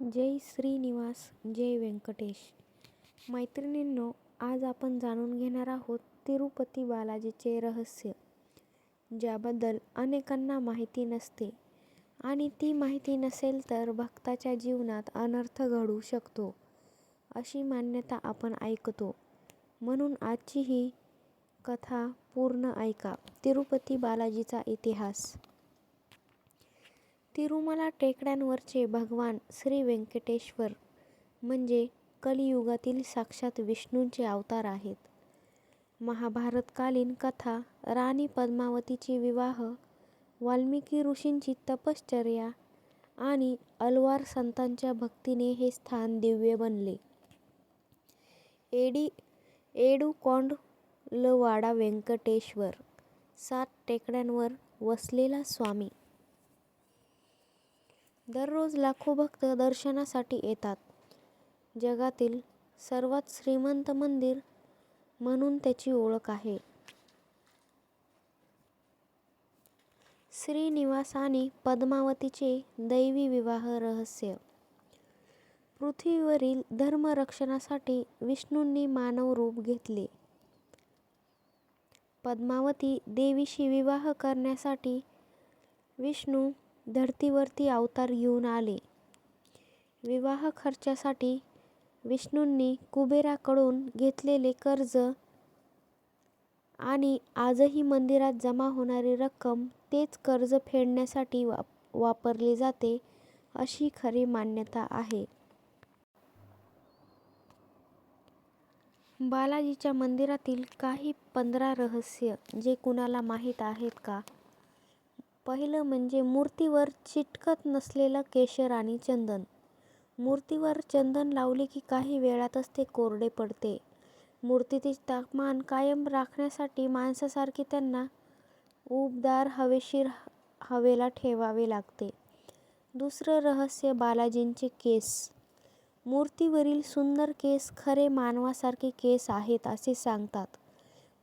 जय श्रीनिवास जय व्यंकटेश. मैत्रिणींनो आज आपण जाणून घेणार आहोत तिरुपती बालाजीचे रहस्य ज्याबद्दल अनेकांना माहिती नसते आणि ती माहिती नसेल तर भक्ताच्या जीवनात अनर्थ घडू शकतो अशी मान्यता आपण ऐकतो. म्हणून आजची ही कथा पूर्ण ऐका तिरुपती बालाजीचा इतिहास. तिरुमला टेकड्यांवरचे भगवान श्री व्यंकटेश्वर म्हणजे कलियुगातील साक्षात विष्णूंचे अवतार आहेत. महाभारतकालीन कथा राणी पद्मावतीची विवाह वाल्मिकी ऋषींची तपश्चर्या आणि अलवार संतांच्या भक्तीने हे स्थान दिव्य बनले. एडी एडुकोंडलवाडा व्यंकटेश्वर सात टेकड्यांवर वसलेला स्वामी. दररोज लाखो भक्त दर्शनासाठी येतात. जगातील सर्वात श्रीमंत मंदिर म्हणून त्याची ओळख आहे. श्रीनिवास आणि पद्मावतीचे दैवी विवाह रहस्य. पृथ्वीवरील धर्मरक्षणासाठी विष्णूंनी मानव रूप घेतले. पद्मावती देवीशी विवाह करण्यासाठी विष्णू धरतीवरती अवतार घेऊन आले. विवाह खर्चासाठी विष्णूंनी कुबेराकडून घेतलेले कर्ज आणि आजही मंदिरात जमा होणारी रक्कम तेच कर्ज फेडण्यासाठी वाप वापरली जाते अशी खरी मान्यता आहे. बालाजीच्या मंदिरातील काही पंधरा रहस्य जे कुणाला माहीत आहेत का? पहिलं म्हणजे मूर्तीवर चिटकत नसलेलं केशर आणि चंदन. मूर्तीवर चंदन लावले की काही वेळातच ते कोरडे पडते. मूर्तीचे तापमान कायम राखण्यासाठी माणसासारखे त्यांना उबदार हवेशीर हवेला ठेवावे लागते. दुसरं रहस्य बालाजींचे केस. मूर्तीवरील सुंदर केस खरे मानवासारखे केस आहेत असे सांगतात.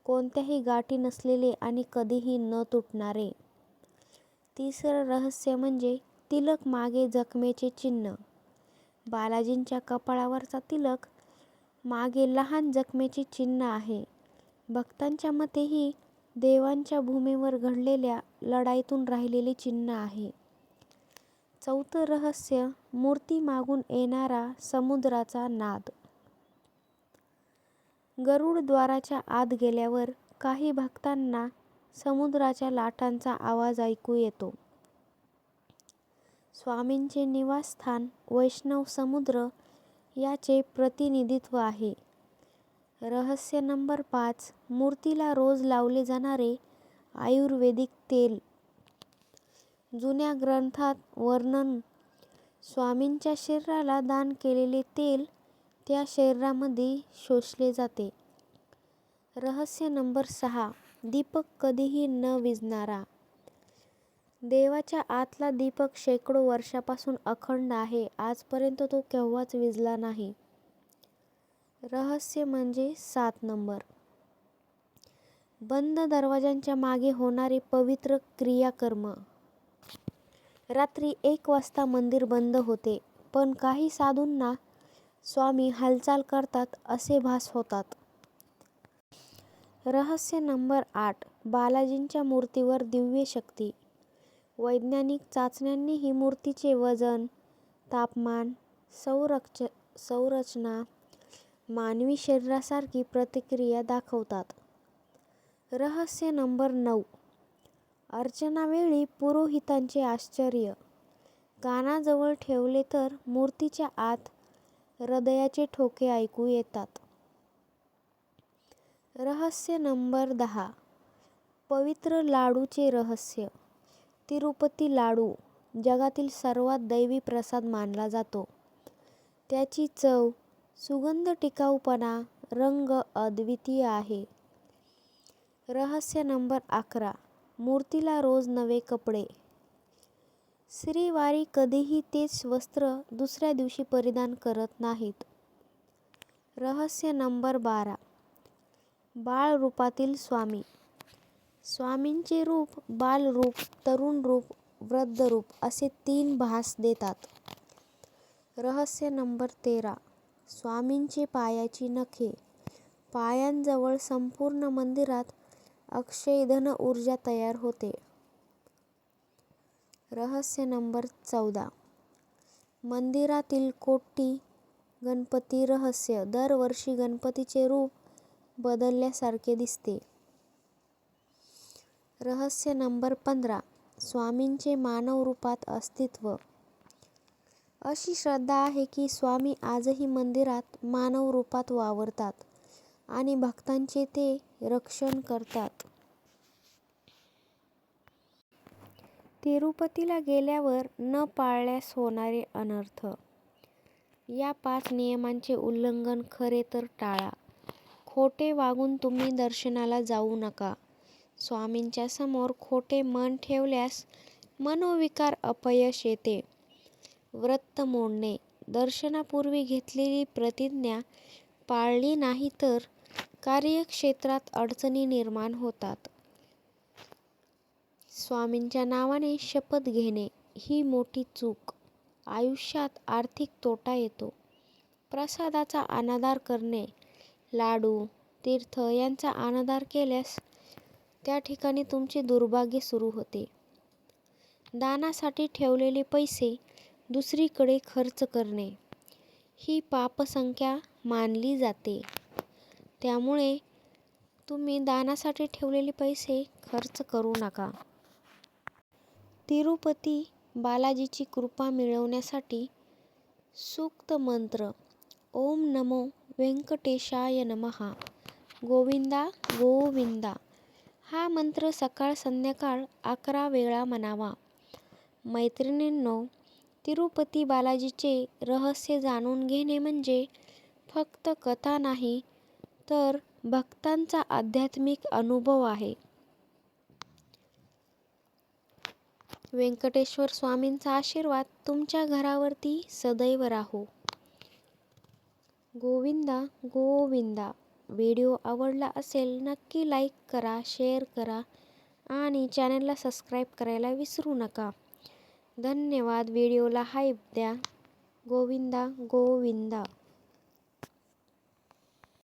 कोणत्याही गाठी नसलेले आणि कधीही न तुटणारे. तिसरं रहस्य म्हणजे तिलक मागे जखमेचे चिन्ह. बालाजींच्या कपाळावरचा तिलक मागे लहान जखमेचे चिन्ह आहे. भक्तांच्या मते ही देवांच्या भूमीवर घडलेल्या लढाईतून राहिलेले चिन्ह आहे. चौथं रहस्य मूर्ती मागून येणारा समुद्राचा नाद. गरुडद्वाराच्या आत गेल्यावर काही भक्तांना समुद्राच्या लाटांचा आवाज ऐकू येतो. स्वामींचे निवासस्थान वैष्णव समुद्र याचे प्रतिनिधित्व आहे. रहस्य नंबर पाच मूर्तीला रोज लावले जाणारे आयुर्वेदिक तेल. जुन्या ग्रंथात वर्णन स्वामींच्या शरीराला दान केलेले तेल त्या शरीरामध्ये शोषले जाते. रहस्य नंबर सहा दीपक कधीही न विझणारा. देवाच्या आतला दीपक शेकडो वर्षापासून अखंड आहे. आजपर्यंत तो केव्हाच विझला नाही. रहस्य म्हणजे सात नंबर. बंद दरवाजांच्या मागे होणारे पवित्र क्रियाकर्म. रात्री एक वाजता मंदिर बंद होते पण काही साधूंना स्वामी हालचाल करतात असे भास होतात. रहस्य नंबर आठ. बालाजींच्या मूर्तीवर दिव्य शक्ती. वैज्ञानिक चाचण्यांनी ही मूर्तीचे वजन तापमान संरक्ष संरचना मानवी शरीरासारखी प्रतिक्रिया दाखवतात. रहस्य नंबर नऊ. अर्चनावेळी पुरोहितांचे आश्चर्य. कानाजवळ ठेवले तर मूर्तीच्या आत हृदयाचे ठोके ऐकू येतात. रहस्य नंबर दहा. पवित्र लाडूचे रहस्य. तिरुपती लाडू जगातील सर्वात दैवी प्रसाद मानला जातो. त्याची चव सुगंध टिकाऊपणा रंग अद्वितीय आहे. रहस्य नंबर अकरा. मूर्तीला रोज नवे कपडे. श्रीवारी कधीही तेच वस्त्र दुसऱ्या दिवशी परिधान करत नाहीत. रहस्य नंबर बारा. बाळ रूपातील स्वामी. स्वामींचे रूप बालरूप तरुण रूप वृद्ध रूप असे तीन भास देतात. रहस्य नंबर तेरा. स्वामींची पायाची नखे. पायांजवळ संपूर्ण मंदिरात अक्षयधन ऊर्जा तयार होते. रहस्य नंबर चौदा. मंदिरातील कोटी गणपती रहस्य. दरवर्षी गणपतीचे रूप बदलल्यासारखे दिसते. रहस्य नंबर पंधरा. स्वामींचे मानव रूपात अस्तित्व. अशी श्रद्धा आहे की स्वामी आजही मंदिरात मानव रूपात वावरतात आणि भक्तांचे ते रक्षण करतात. तिरुपतीला गेल्यावर न पाळल्यास होणारे अनर्थ. या पाच नियमांचे उल्लंघन खरे तर टाळा. खोटे वागून तुम्ही दर्शनाला जाऊ नका. स्वामींच्या समोर खोटे मन ठेवल्यास मनोविकार अपयश येते. व्रत मोडणे. दर्शनापूर्वी घेतलेली प्रतिज्ञा पाळली नाही तर कार्यक्षेत्रात अडचणी निर्माण होतात. स्वामींच्या नावाने शपथ घेणे ही मोठी चूक. आयुष्यात आर्थिक तोटा येतो. प्रसादाचा अनादार करणे लाडू तीर्थ यांचा अनादर केल्यास त्या ठिकाणी तुमचे दुर्भाग्य सुरू होते. दानासाठी ठेवलेले पैसे दुसरीकडे खर्च करणे. ही पापसंख्या मानली जाते. त्यामुळे तुम्ही दानासाठी ठेवलेले पैसे खर्च करू नका. तिरुपती बालाजीची कृपा मिळवण्यासाठी सूक्त मंत्र ओम नमो व्यंकटेशाय नमहा गोविंदा गोविंदा. हा मंत्र सकाळ संध्याकाळ अकरा वेळा म्हणावा. मैत्रिणींनो तिरुपती बालाजीचे रहस्य जाणून घेणे म्हणजे फक्त कथा नाही तर भक्तांचा आध्यात्मिक अनुभव आहे. व्यंकटेश्वर स्वामींचा आशीर्वाद तुमच्या घरावरती सदैव राहो. गोविंदा गोविंदा. व्हिडिओ आवडला असेल नक्की लाईक करा शेअर करा आणि चॅनलला सबस्क्राईब करायला विसरू नका. धन्यवाद. व्हिडिओला हाईप द्या. गोविंदा गोविंदा.